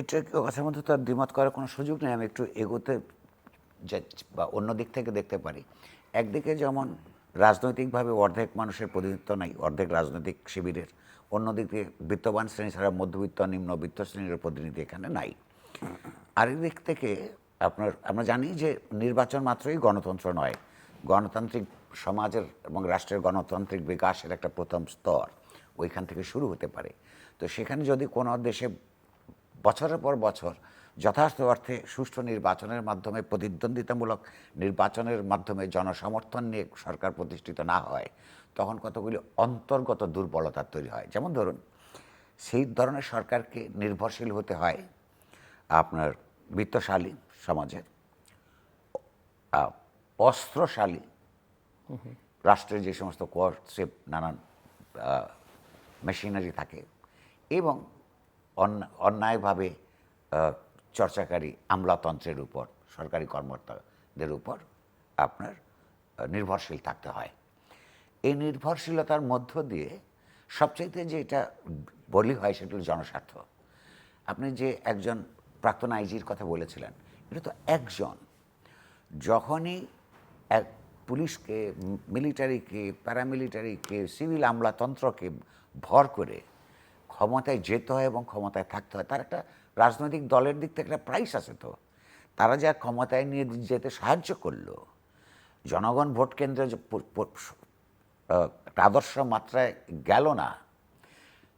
এটা কথার মধ্যে তো আর দ্বিমত করার কোনো সুযোগ নেই, আমি একটু এগোতে বা অন্য দিক থেকে দেখতে পারি। একদিকে যেমন রাজনৈতিকভাবে অর্ধেক মানুষের প্রতিনিধিত্ব নাই, অর্ধেক রাজনৈতিক শিবিরের। অন্যদিকে বিত্তবান শ্রেণি ছাড়া মধ্যবিত্ত নিম্নবিত্ত শ্রেণির প্রতিনিধি এখানে নাই। আরেক দিক থেকে আপনার, আমরা জানি যে নির্বাচন মাত্রই গণতন্ত্র নয়। গণতান্ত্রিক সমাজের এবং রাষ্ট্রের গণতান্ত্রিক বিকাশের একটা প্রথম স্তর ওইখান থেকে শুরু হতে পারে। তো সেখানে যদি কোনো দেশে বছরের পর বছর যথার্থ অর্থে সুষ্ঠু নির্বাচনের মাধ্যমে প্রতিদ্বন্দ্বিতামূলক নির্বাচনের মাধ্যমে জনসমর্থন নিয়ে সরকার প্রতিষ্ঠিত না হয়, তখন কতগুলি অন্তর্গত দুর্বলতা তৈরি হয়। যেমন ধরুন, সেই ধরনের সরকারকে নির্ভরশীল হতে হয় আপনার বিত্তশালী সমাজের। অস্ত্রশালী রাষ্ট্রের যে সমস্ত কোয়ার্সিপ নানান মেশিনারি থাকে এবং অন্যায়ভাবে চর্চাকারী আমলাতন্ত্রের উপর, সরকারি কর্মকর্তাদের উপর আপনার নির্ভরশীল থাকতে হয়। এই নির্ভরশীলতার মধ্য দিয়ে সবচাইতে যে এটা বলি হয় সেটা হলো জনস্বার্থ। আপনি যে একজন প্রাক্তন আইজির কথা বলেছিলেন, এটা তো একজন। যখনই এক পুলিশকে, মিলিটারিকে, প্যারামিলিটারিকে, সিভিল আমলাতন্ত্রকে ভর করে ক্ষমতায় যেতে হয় এবং ক্ষমতায় থাকতে হয়। তার একটা রাজনৈতিক দলের দিক থেকে একটা প্রাইস আছে তো। তারা যা ক্ষমতায় নিয়ে যেতে সাহায্য করল, জনগণ ভোট কেন্দ্রে আদর্শ মাত্রায় গেল না,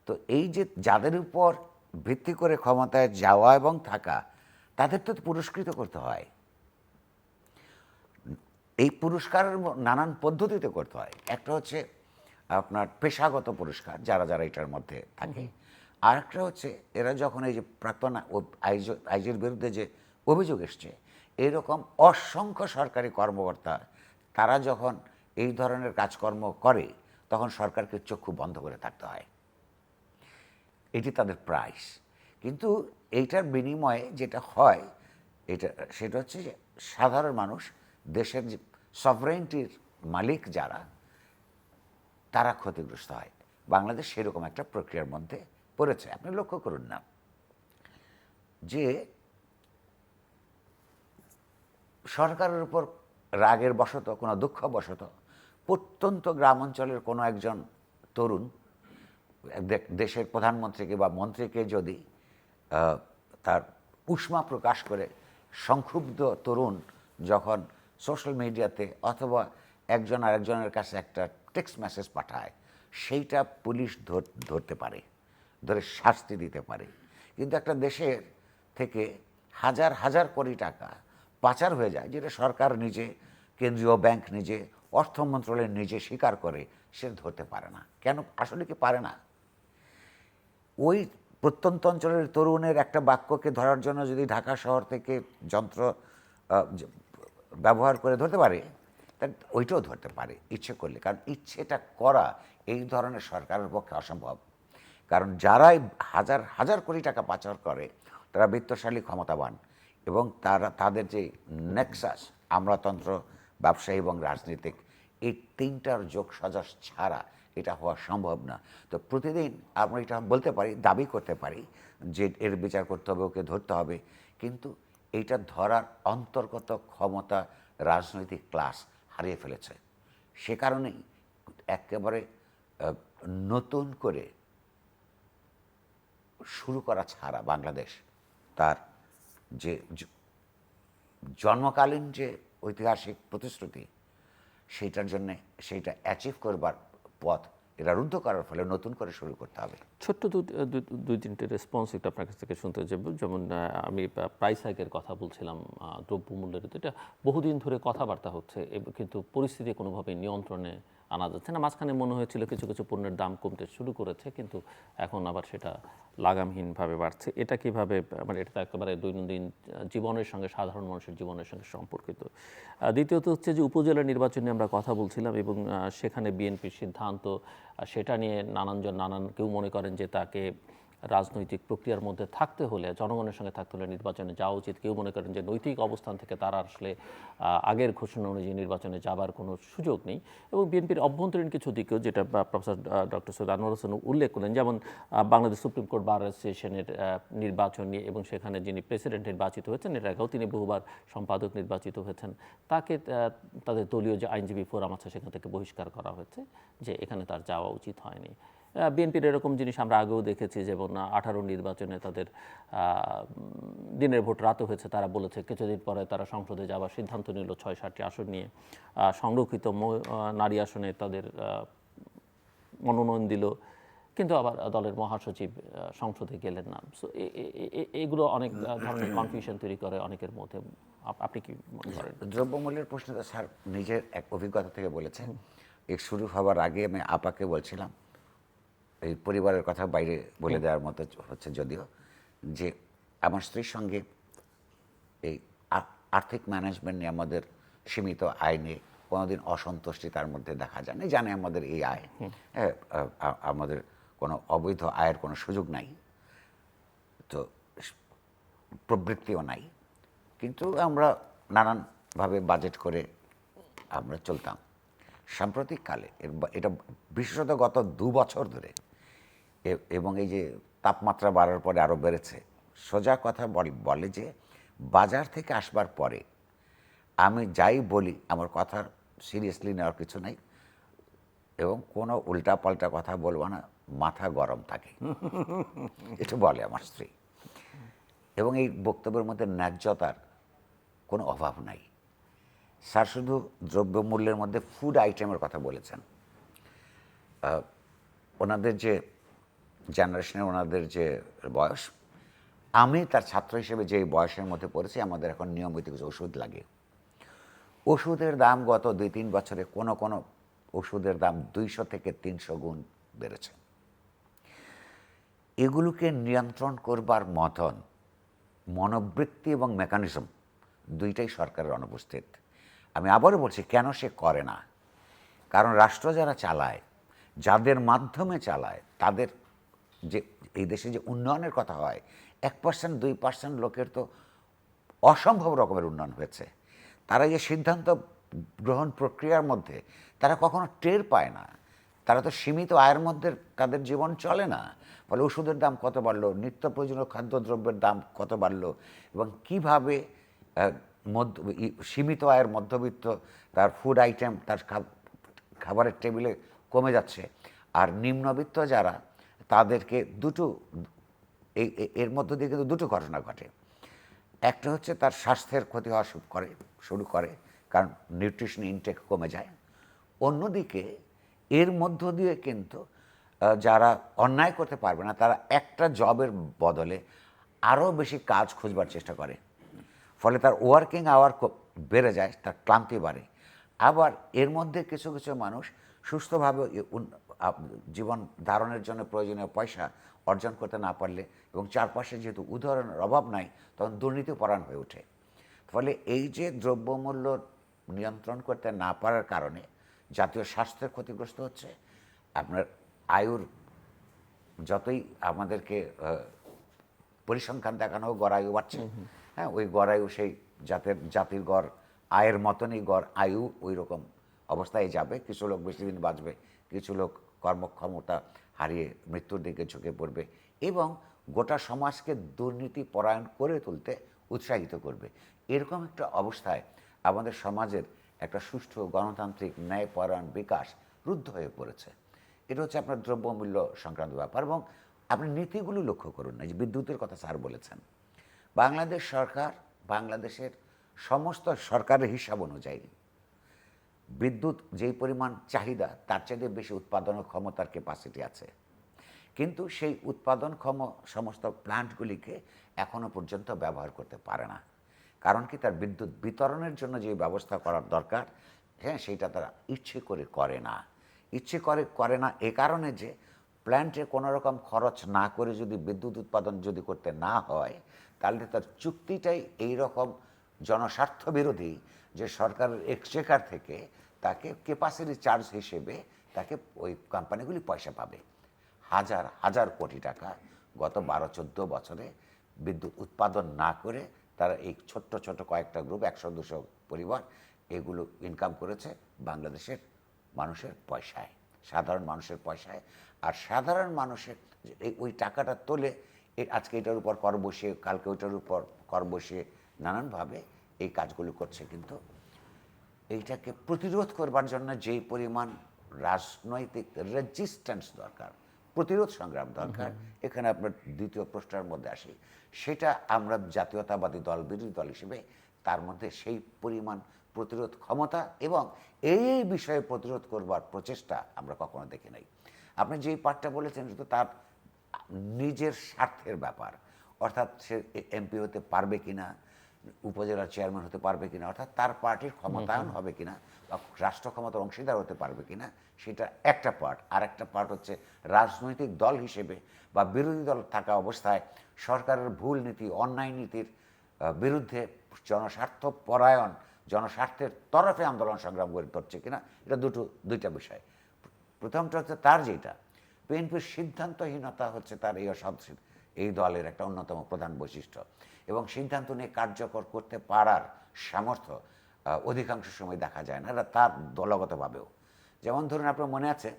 তো এই যে যাদের উপর ভিত্তি করে ক্ষমতায় যাওয়া এবং থাকা, তাদের তো পুরস্কৃত করতে হয়। এই পুরস্কারের নানান পদ্ধতিতে করতে হয়। একটা হচ্ছে আপনার পেশাগত পুরস্কার যারা যারা এটার মধ্যে থাকে। আর একটা হচ্ছে এরা যখন এই যে প্রাক্তন আইজ- আইজির বিরুদ্ধে যে অভিযোগ এসছে এরকম অসংখ্য সরকারি কর্মকর্তা তারা যখন এই ধরনের কাজকর্ম করে তখন সরকারকে চক্ষু বন্ধ করে থাকতে হয়। এটি তাদের প্রাইস কিন্তু এইটার বিনিময়ে যেটা হয় এটা সেটা হচ্ছে যে সাধারণ মানুষ দেশের যে সফরেন্টির মালিক যারা তারা ক্ষতিগ্রস্ত হয়। বাংলাদেশ সেরকম একটা প্রক্রিয়ার মধ্যে পড়েছে। আপনি লক্ষ্য করুন না যে সরকারের উপর রাগের বশত, কোনো দুঃখ বশত, প্রত্যন্ত গ্রাম অঞ্চলের কোনো একজন তরুণ দেশের প্রধানমন্ত্রীকে বা মন্ত্রীকে যদি তার উষ্মা প্রকাশ করে সংক্ষুব্ধ তরুণ যখন সোশ্যাল মিডিয়াতে অথবা একজন আরেকজনের কাছে একটা টেক্সট মেসেজ পাঠায়, সেইটা পুলিশ ধর- ধরতে পারে, ধরে শাস্তি দিতে পারে। কিন্তু একটা দেশের থেকে হাজার হাজার কোটি টাকা পাচার হয়ে যায়, যেটা সরকার নিজে, কেন্দ্রীয় ব্যাংক নিজে, অর্থ মন্ত্রণালয় নিজে স্বীকার করে, সে ধরতে পারে না। কেন? আসলে কি পারে না? ওই প্রত্যন্ত অঞ্চলের তরুণের একটা বাক্যকে ধরার জন্য যদি ঢাকা শহর থেকে যন্ত্র ব্যবহার করে ধরতে পারে তা ওইটাও ধরতে পারে, ইচ্ছে করলে। কারণ ইচ্ছেটা করা এই ধরনের সরকারের পক্ষে অসম্ভব। কারণ যারাই হাজার হাজার কোটি টাকা পাচার করে, তারা বিত্তশালী, ক্ষমতাবান এবং তারা, তাদের যে নেক্সাস আমলাতন্ত্র, ব্যবসায়ী এবং রাজনীতিক, এই তিনটার যোগ সাজস ছাড়া এটা হওয়া সম্ভব না। তো প্রতিদিন আমরা এটা বলতে পারি, দাবি করতে পারি যে এর বিচার করতে হবে, ওকে ধরতে হবে। কিন্তু এটা ধরার অন্তর্গত ক্ষমতা রাজনৈতিক ক্লাস হারিয়ে ফেলেছে। সে কারণেই একেবারে নতুন করে শুরু করা ছাড়া বাংলাদেশ তার যে জন্মকালীন যে ঐতিহাসিক প্রতিশ্রুতি, সেইটার জন্যে, সেইটা অ্যাচিভ করবার পথ এটা রুদ্ধ করার ফলে নতুন করে শুরু করতে হবে। ছোট্ট দুই তিনটে রেসপন্স একটু আপনার কাছ থেকে শুনতে চাইব যেমন আমি প্রাইস হাইকের কথা বলছিলাম দ্রব্যমূল্যের। এটা বহুদিন ধরে কথাবার্তা হচ্ছে কিন্তু পরিস্থিতি কোনোভাবে নিয়ন্ত্রণে আনা যাচ্ছে না। মাঝখানে মনে হয়েছিল কিছু কিছু পণ্যের দাম কমতে শুরু করেছে, কিন্তু এখন আবার সেটা লাগামহীনভাবে বাড়ছে। এটা কীভাবে মানে এটা একেবারে দৈনন্দিন জীবনের সঙ্গে, সাধারণ মানুষের জীবনের সঙ্গে সম্পর্কিত। দ্বিতীয়ত হচ্ছে যে উপজেলা নির্বাচনে আমরা কথা বলছিলাম এবং সেখানে বিএনপির সিদ্ধান্ত সেটা নিয়ে নানানজন, নানান কেউ মনে করেন যে তাকে রাজনৈতিক প্রক্রিয়ার মধ্যে থাকতে হলে, জনগণের সঙ্গে থাকতে হলে নির্বাচনে যাওয়া উচিত। কেউ মনে করেন যে নৈতিক অবস্থান থেকে তারা আসলে আগের ঘোষণা অনুযায়ী নির্বাচনে যাবার কোনো সুযোগ নেই। এবং বিএনপির অভ্যন্তরীণ কিছু দিকেও যেটা প্রফেসর ডক্টর সৈয়দ আনোয়ার হোসেন উল্লেখ করলেন যেমন বাংলাদেশ সুপ্রিম কোর্ট বার অ্যাসোসিয়েশনের নির্বাচন নিয়ে এবং সেখানে যিনি প্রেসিডেন্ট নির্বাচিত হয়েছেন, এর আগেও তিনি বহুবার সম্পাদক নির্বাচিত হয়েছেন। তাকে তাদের দলীয় যে আইনজীবী ফোরাম আছে, সেখান থেকে বহিষ্কার করা হয়েছে যে এখানে তার যাওয়া উচিত হয়নি। বিএনপির এরকম জিনিস আমরা আগেও দেখেছি, যেমন আঠারো নির্বাচনে তাদের দিনের ভোট রাতে হয়েছে, তারা বলেছে কিছুদিন পরে তারা সংসদে যাওয়ার সিদ্ধান্ত নিল ছয় সাতটি আসন নিয়ে। সংরক্ষিত নারী আসনে তাদের মনোনয়ন দিল, কিন্তু আবার দলের মহাসচিব সংসদে গেলেন না। সো এগুলো অনেক ধরনের কনফিউশন তৈরি করে অনেকের মধ্যে। আপনি কি মনে করেন? দ্রব্যমূল্যের প্রশ্নটা স্যার নিজের এক অভিজ্ঞতা থেকে বলেছেন। এই শুরু হওয়ার আগে আমি আপাকে বলছিলাম এই পরিবারের কথা বাইরে বলে দেওয়ার মতো হচ্ছে যদিও যে আমার স্ত্রীর সঙ্গে এই আর্থিক ম্যানেজমেন্ট নিয়ে আমাদের সীমিত আয় নিয়ে কোনোদিন অসন্তুষ্টি তার মধ্যে দেখা যায় না জানে আমাদের এই আয়। হ্যাঁ আমাদের কোনো অবৈধ আয়ের কোনো সুযোগ নাই তো প্রবৃত্তিও নাই কিন্তু আমরা নানানভাবে বাজেট করে আমরা চলতাম। সাম্প্রতিককালে এটা বিশেষত গত দু বছর ধরে এবং এই যে তাপমাত্রা বাড়ার পরে আরও বেড়েছে। সোজা কথা বল- বলে যে বাজার থেকে আসবার পরে আমি যাই বলি, আমার কথা সিরিয়াসলি নেওয়ার কিছু নাই এবং কোনো উল্টা পাল্টা কথা বলব না, মাথা গরম থাকে। এটা বলে আমার স্ত্রী। এবং এই বক্তব্যের মধ্যে ন্যায্যতার কোনো অভাব নাই। স্যার শুধু দ্রব্যমূল্যের মধ্যে ফুড আইটেমের কথা বলেছেন। ওনাদের যে জেনারেশনে ওনাদের যে বয়স, আমি তার ছাত্র হিসেবে যে বয়সের মধ্যে পড়েছি, আমাদের এখন নিয়মিত কিছু ওষুধ লাগে। ওষুধের দাম গত দুই তিন বছরে কোনো কোনো ওষুধের দাম দুইশো থেকে তিনশো গুণ বেড়েছে। এগুলোকে নিয়ন্ত্রণ করবার মতন মনোবৃত্তি এবং মেকানিজম দুইটাই সরকারের অনুপস্থিত। আমি আবারও বলছি, কেন সে করে না? কারণ রাষ্ট্র যারা চালায়, যাদের মাধ্যমে চালায়, তাদের যে এই দেশে যে উন্নয়নের কথা হয়, এক পার্সেন্ট দুই পার্সেন্ট লোকের তো অসম্ভব রকমের উন্নয়ন হয়েছে। তারা যে সিদ্ধান্ত গ্রহণ প্রক্রিয়ার মধ্যে তারা কখনো টের পায় না। তারা তো সীমিত আয়ের মধ্যে তাদের জীবন চলে না। ফলে ওষুধের দাম কত বাড়লো? নিত্য প্রয়োজনীয় খাদ্যদ্রব্যের দাম কত বাড়লো? এবং কীভাবে মধ্য সীমিত আয়ের মধ্যবিত্ত তার ফুড আইটেম তার খাবারের টেবিলে কমে যাচ্ছে। আর নিম্নবিত্ত যারা তাদেরকে দুটো, এই এর মধ্য দিয়ে কিন্তু দুটো ঘটনা ঘটে। একটা হচ্ছে তার স্বাস্থ্যের ক্ষতি হওয়া শুরু করে শুরু করে, কারণ নিউট্রিশন ইনটেক কমে যায়। অন্যদিকে এর মধ্য দিয়ে কিন্তু যারা অন্যায় করতে পারবে না, তারা একটা জবের বদলে আরও বেশি কাজ খুঁজবার চেষ্টা করে। ফলে তার ওয়ার্কিং আওয়ার বেড়ে যায়, তার ক্লান্তি বাড়ে। আবার এর মধ্যে কিছু কিছু মানুষ সুস্থভাবে জীবন ধারণের জন্য প্রয়োজনীয় পয়সা অর্জন করতে না পারলে এবং চারপাশে যেহেতু উদাহরণের অভাব নাই তখন দুর্নীতিপরায়ণ হয়ে ওঠে। ফলে এই যে দ্রব্যমূল্য নিয়ন্ত্রণ করতে না পারার কারণে জাতীয় স্বাস্থ্যের ক্ষতিগ্রস্ত হচ্ছে আপনার আয়ুর যতই আমাদেরকে পরিসংখ্যান দেখানো হোক গড় আয়ু বাড়ছে হ্যাঁ ওই গড় আয়ু সেই জাতের জাতির গড় আয়ের মতনই গড় আয়ু ওই রকম অবস্থায় যাবে। কিছু লোক বেশি দিন বাঁচবে কিছু লোক কর্মক্ষমতা হারিয়ে মৃত্যুর দিকে ঝুঁকে পড়বে এবং গোটা সমাজকে দুর্নীতি পরায়ণ করে তুলতে উৎসাহিত করবে। এরকম একটা অবস্থায় আমাদের সমাজের একটা সুষ্ঠু গণতান্ত্রিক ন্যায়পরায়ণ বিকাশ রুদ্ধ হয়ে পড়েছে। এটা হচ্ছে আপনার দ্রব্যমূল্য সংক্রান্ত ব্যাপার এবং আপনি নীতিগুলো লক্ষ্য করুন না যে বিদ্যুতের কথা স্যার বলেছেন। বাংলাদেশ সরকার, বাংলাদেশের সমস্ত সরকারের হিসাব অনুযায়ী বিদ্যুৎ যেই পরিমাণ চাহিদা, তার চাইতে বেশি উৎপাদন ক্ষমতার ক্যাপাসিটি আছে। কিন্তু সেই উৎপাদনক্ষম সমস্ত প্ল্যান্টগুলিকে এখনও পর্যন্ত ব্যবহার করতে পারে না। কারণ কি, তার বিদ্যুৎ বিতরণের জন্য যে ব্যবস্থা করার দরকার হ্যাঁ সেইটা তারা ইচ্ছে করে করে না। ইচ্ছে করে করে না এ কারণে যে প্ল্যান্টে কোনো রকম খরচ না করে যদি বিদ্যুৎ উৎপাদন যদি করতে না হয়, তাহলে তার চুক্তিটাই এই রকম জনস্বার্থ বিরোধী যে সরকারের এক্সচেকার থেকে তাকে ক্যাপাসিটি চার্জ হিসেবে তাকে ওই কোম্পানিগুলি পয়সা পাবে। হাজার হাজার কোটি টাকা গত বারো, চোদ্দ বছরে বিদ্যুৎ উৎপাদন না করে তারা এই ছোট্ট ছোট কয়েকটা গ্রুপ একশো, দুশো পরিবার এগুলো ইনকাম করেছে বাংলাদেশের মানুষের পয়সায়, সাধারণ মানুষের পয়সায়। আর সাধারণ মানুষের ওই টাকাটা তোলে আজকে এটার উপর কর বসিয়ে, কালকে ওইটার উপর কর বসিয়ে নানানভাবে এই কাজগুলো করছে। কিন্তু এইটাকে প্রতিরোধ করবার জন্য যেই পরিমাণ রাজনৈতিক রেজিস্ট্যান্স দরকার প্রতিরোধ সংগ্রাম দরকার এখানে আপনার দ্বিতীয় প্রশ্নের মধ্যে আসি। সেটা আমরা জাতীয়তাবাদী দল বিরোধী দল হিসেবে তার মধ্যে সেই পরিমাণ প্রতিরোধ ক্ষমতা এবং এই বিষয়ে প্রতিরোধ করবার প্রচেষ্টা আমরা কখনো দেখি নাই। আপনি যেই পার্টটা বলেছেন তো তার নিজের স্বার্থের ব্যাপার অর্থাৎ সে এমপি হতে পারবে কিনা উপজেলার চেয়ারম্যান হতে পারবে কিনা অর্থাৎ তার পার্টির ক্ষমতায়ন হবে কিনা বা রাষ্ট্র ক্ষমতার অংশীদার হতে পারবে কিনা সেটা একটা পার্ট আর একটা পার্ট হচ্ছে রাজনৈতিক দল হিসেবে বা বিরোধী দল থাকা অবস্থায় সরকারের ভুল নীতি অন্যায় নীতির বিরুদ্ধে জনস্বার্থ পরায়ণ জনস্বার্থের তরফে আন্দোলন সংগ্রাম করে ধরছে কিনা এটা দুটো দুইটা বিষয়। প্রথমটা হচ্ছে তার যেটা বিএনপির সিদ্ধান্তহীনতা হচ্ছে তার এই অসদ- এই দলের একটা অন্যতম প্রধান বৈশিষ্ট্য। এবং সিদ্ধান্ত নিয়ে কার্যকর করতে পারার সামর্থ্য অধিকাংশ সময় দেখা যায় না তার দলগতভাবেও। যেমন ধরুন আপনার মনে আছে,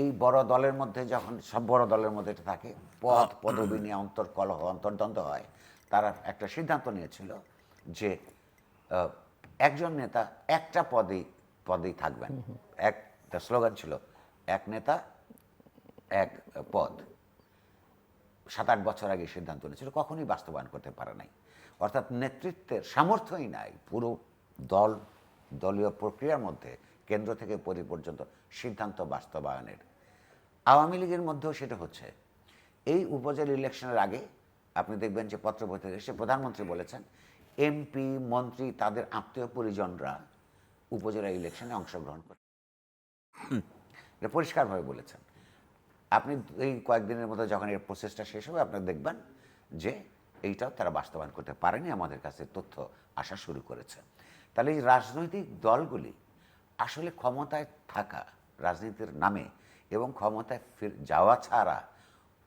এই বড় দলের মধ্যে যখন, সব বড় দলের মধ্যে এটা থাকে, পদ, পদবি নিয়ে অন্তর্কলহ অন্তর্দ্বন্দ্ব হয়, তারা একটা সিদ্ধান্ত নিয়েছিল যে একজন নেতা একটা পদেই পদেই থাকবেন। একটা স্লোগান ছিল, এক নেতা, এক পদ। সাত আট বছর আগে সিদ্ধান্ত নিয়েছিল কখনোই বাস্তবায়ন করতে পারে নাই। অর্থাৎ নেতৃত্বের সামর্থ্যই নাই পুরো দল, দলীয় প্রক্রিয়ার মধ্যে, কেন্দ্র থেকে পরি পর্যন্ত সিদ্ধান্ত বাস্তবায়নের। আওয়ামী লীগের মধ্যেও সেটা হচ্ছে। এই উপজেলা ইলেকশনের আগে আপনি দেখবেন যে পত্রপত্রিকা এসে প্রধানমন্ত্রী বলেছেন, এমপি, মন্ত্রী, তাদের আত্মীয় পরিজনরা উপজেলা ইলেকশনে অংশগ্রহণ করে এটা পরিষ্কারভাবে বলেছেন। আপনি এই কয়েকদিনের মধ্যে যখন এর প্রসেসটা শেষ হবে, আপনারা দেখবেন যে এইটাও তারা বাস্তবায়ন করতে পারেনি, আমাদের কাছে তথ্য আসা শুরু করেছে। তাহলে এই রাজনৈতিক দলগুলি আসলে ক্ষমতায় থাকা রাজনীতির নামে এবং ক্ষমতায় ফির, যাওয়া ছাড়া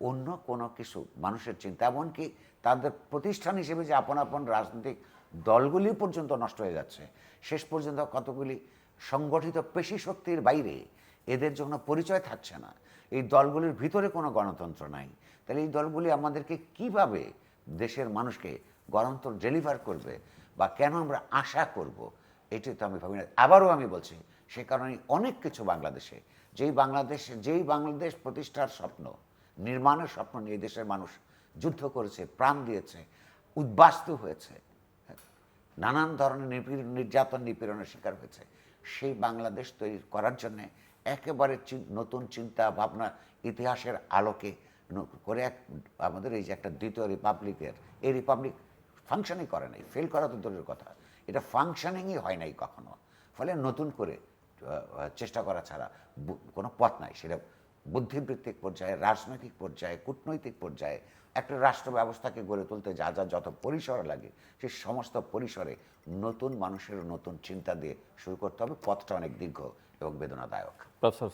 অন্য কোনো কিছু মানুষের চিন্তা, এমনকি তাদের প্রতিষ্ঠান হিসেবে যে আপন আপন রাজনৈতিক দলগুলি পর্যন্ত নষ্ট হয়ে যাচ্ছে, শেষ পর্যন্ত কতগুলি সংগঠিত পেশি শক্তির বাইরে এদের জন্য পরিচয় থাকছে না। এই দলগুলির ভিতরে কোনো গণতন্ত্র নাই। তাহলে এই দলগুলি আমাদেরকে কীভাবে দেশের মানুষকে গণতন্ত্র ডেলিভার করবে বা কেন আমরা আশা করব, এটি তো আমি ভাবি না। আবারও আমি বলছি, সে কারণে অনেক কিছু বাংলাদেশে, যেই বাংলাদেশ যেই বাংলাদেশ প্রতিষ্ঠার স্বপ্ন, নির্মাণের স্বপ্ন নিয়ে দেশের মানুষ যুদ্ধ করেছে, প্রাণ দিয়েছে, উদ্বাস্তু হয়েছে নানান ধরনের নির্যাতন নিপীড়নের শিকার হয়েছে, সেই বাংলাদেশ তৈরি করার জন্য একেবারে নতুন চিন্তা ভাবনা ইতিহাসের আলোকে করে এক, আমাদের এই যে একটা দ্বিতীয় রিপাবলিকের, এই রিপাবলিক ফাংশনই করে নাই ফেল করা তো দূরের কথা। এটা ফাংশনিংই হয় নাই কখনো। ফলে নতুন করে চেষ্টা করা ছাড়া কোনো পথ নাই। সেটা বুদ্ধিবৃত্তিক পর্যায়ে, রাজনৈতিক পর্যায়ে, কূটনৈতিক পর্যায়ে একটা রাষ্ট্র ব্যবস্থাকে গড়ে তুলতে যা যা, যত পরিসর লাগে সেই সমস্ত পরিসরে নতুন মানুষের নতুন চিন্তা দিয়ে শুরু করতে হবে। পথটা অনেক দীর্ঘ। এবং বেদনাদায়ক প্রফেসর